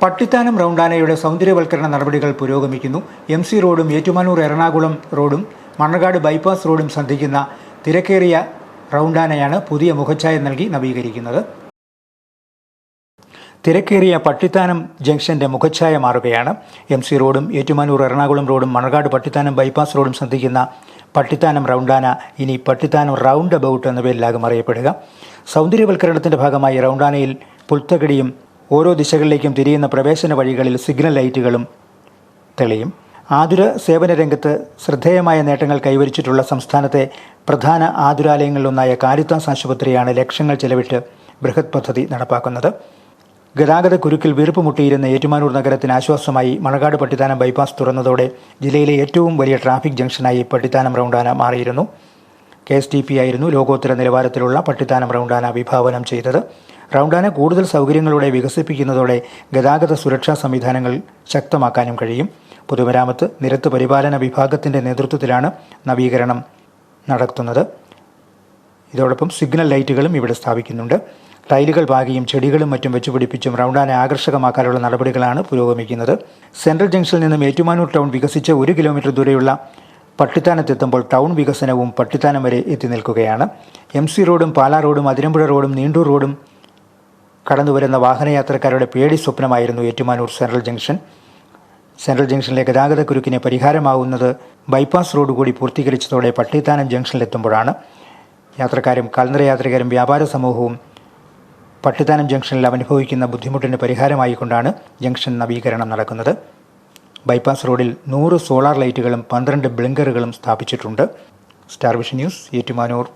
പട്ടിത്താനം റൗണ്ടാനയുടെ സൗന്ദര്യവൽക്കരണ നടപടികൾ പുരോഗമിക്കുന്നു. M C റോഡും ഏറ്റുമാനൂർ എറണാകുളം റോഡും മണ്ണർകാട് ബൈപ്പാസ് റോഡും സന്ധിക്കുന്ന തിരക്കേറിയ റൗണ്ടാനയാണ് പുതിയ മുഖച്ഛായ നൽകി നവീകരിക്കുന്നത്. തിരക്കേറിയ പട്ടിത്താനം ജംഗ്ഷന്റെ മുഖച്ഛായ മാറുകയാണ്. എം സി റോഡും ഏറ്റുമാനൂർ എറണാകുളം റോഡും മണർകാട് പട്ടിത്താനം ബൈപ്പാസ് റോഡും സന്ധിക്കുന്ന പട്ടിത്താനം റൗണ്ടാന ഇനി പട്ടിത്താനം റൗണ്ട് അബൌട്ട് എന്ന പേരിലാകും അറിയപ്പെടുക. സൗന്ദര്യവൽക്കരണത്തിന്റെ ഭാഗമായി റൗണ്ടാനയിൽ പുൽത്തകടിയും ഓരോ ദിശകളിലേക്കും തിരിയുന്ന പ്രവേശന വഴികളിൽ സിഗ്നൽ ലൈറ്റുകളും തെളിയും. ആതുര സേവന രംഗത്ത് ശ്രദ്ധേയമായ നേട്ടങ്ങൾ കൈവരിച്ചിട്ടുള്ള സംസ്ഥാനത്തെ പ്രധാന ആതുരാലയങ്ങളിലൊന്നായ കാരിത്താസ് ആശുപത്രിയാണ് ലക്ഷങ്ങൾ ചെലവിട്ട് ബൃഹത് പദ്ധതി നടപ്പാക്കുന്നത്. ഗതാഗത കുരുക്കിൽ വീർപ്പ് മുട്ടിയിരുന്ന ഏറ്റുമാനൂർ നഗരത്തിന് ആശ്വാസമായി മണക്കാട് പട്ടിത്താനം ബൈപ്പാസ് തുറന്നതോടെ ജില്ലയിലെ ഏറ്റവും വലിയ ട്രാഫിക് ജംഗ്ഷനായി പട്ടിത്താനം റൗണ്ടാന മാറിയിരുന്നു. കെ എസ് ടി പി ആയിരുന്നു ലോകോത്തര നിലവാരത്തിലുള്ള പട്ടിത്താനം റൗണ്ടാന വിഭാവനം ചെയ്തത്. റൗണ്ടാന കൂടുതൽ സൗകര്യങ്ങളോടെ വികസിപ്പിക്കുന്നതോടെ ഗതാഗത സുരക്ഷാ സംവിധാനങ്ങൾ ശക്തമാക്കാനും കഴിയും. പൊതുമരാമത്ത് നിരത്ത് പരിപാലന വിഭാഗത്തിന്റെ നേതൃത്വത്തിലാണ് നവീകരണം നടത്തുന്നത്. ഇതോടൊപ്പം സിഗ്നൽ ലൈറ്റുകളും ഇവിടെ സ്ഥാപിക്കുന്നുണ്ട്. ടൈലുകൾ പാകിയും ചെടികളും മറ്റും വെച്ചുപിടിപ്പിച്ചും റൗണ്ടാനെ ആകർഷകമാക്കാനുള്ള നടപടികളാണ് പുരോഗമിക്കുന്നത്. സെൻട്രൽ ജംഗ്ഷനിൽ നിന്നും ഏറ്റുമാനൂർ ടൗൺ വികസിച്ച് ഒരു കിലോമീറ്റർ ദൂരെയുള്ള പട്ടിത്താനത്തെത്തുമ്പോൾ ടൗൺ വികസനവും പട്ടിത്താനം വരെ എത്തി നിൽക്കുകയാണ്. എം സി റോഡും പാലാ റോഡും അതിരമ്പുഴ റോഡും നീണ്ടൂർ റോഡും കടന്നുവരുന്ന വാഹനയാത്രക്കാരുടെ പേടി സ്വപ്നമായിരുന്നു ഏറ്റുമാനൂർ സെൻട്രൽ ജംഗ്ഷൻ. സെൻട്രൽ ജംഗ്ഷനിലെ ഗതാഗത കുരുക്കിന് പരിഹാരമാവുന്നത് ബൈപ്പാസ് റോഡ് കൂടി പൂർത്തീകരിച്ചതോടെ പട്ടിത്താനം ജംഗ്ഷനിലെത്തുമ്പോഴാണ്. യാത്രക്കാരും കാൽനട യാത്രികരും വ്യാപാര സമൂഹവും പട്ടിത്താനം ജംഗ്ഷനിൽ അനുഭവിക്കുന്ന ബുദ്ധിമുട്ടിന് പരിഹാരമായിക്കൊണ്ടാണ് ജംഗ്ഷൻ നവീകരണം നടക്കുന്നത്. ബൈപ്പാസ് റോഡിൽ നൂറ് സോളാർ ലൈറ്റുകളും പന്ത്രണ്ട് ബ്ലിങ്കറുകളും സ്ഥാപിച്ചിട്ടുണ്ട്. Star vision news Ettumanoor.